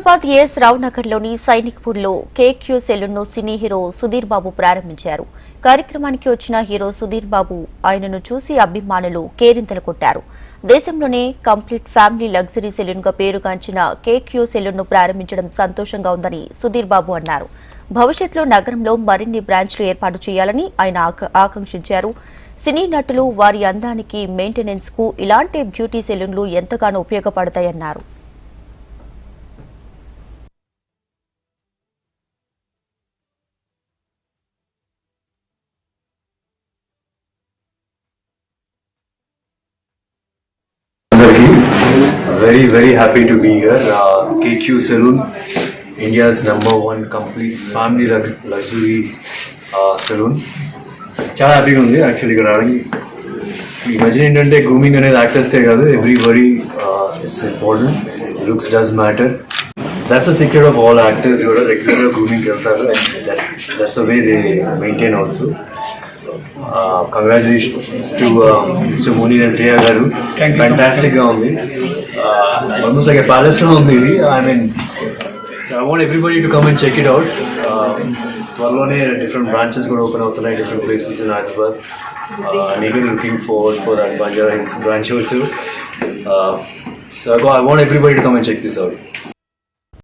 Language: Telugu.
హైదరాబాద్ ఎస్ రావు నగర్లోని సైనిక్పూర్లో KQ salon cine hero Sudheer Babu ప్రారంభించారు. కార్యక్రమానికి వచ్చిన హీరో సుధీర్ బాబు ఆయనను చూసి అభిమానులు కేరింతలు కొట్టారు. దేశంలోనే కంప్లీట్ ఫ్యామిలీ లగ్జరీ సెలూన్గా పేరుగాంచిన కేక్యూ సెలూన్ను ప్రారంభించడం సంతోషంగా ఉందని సుధీర్ బాబు అన్నారు. భవిష్యత్తులో నగరంలో మరిన్ని బ్రాంచ్లు ఏర్పాటు చేయాలని ఆయన ఆకాంక్షించారు. సినీ నటులు వారి అందానికి మెయింటెనెన్స్కు ఇలాంటి బ్యూటీ సెలూన్లు ఎంతగానో ఉపయోగపడతాయన్నారు. Very very happy to be here KQ salon India's number one complete family luxury salon చాలా హ్యాపీగా ఉంది యాక్చువల్లీ ఇక్కడ రావడానికి. ఈ మధ్య ఏంటంటే గ్రూమింగ్ అనేది యాక్టర్స్కే కాదు every very it's important looks does matter that's the secret of all actors కూడా రెగ్యులర్గా గ్రూమింగ్కి వెళ్తారు and that's the way they maintain also congratulations to mister Moni and Priya గారు. ఫ్యాంటాస్టిక్గా ఉంది. ఆల్మోస్ట్ లైక్ ప్యాలెస్లో ఉంది ఇది I mean I want everybody to come and check it out త్వరలోనే డిఫరెంట్ బ్రాంచెస్ కూడా ఓపెన్ అవుతున్నాయి డిఫరెంట్ ప్లేసెస్ ఇన్ హైదరాబాద్ నేను looking forward for that Banjara Hills branch also so I want everybody to come and check this out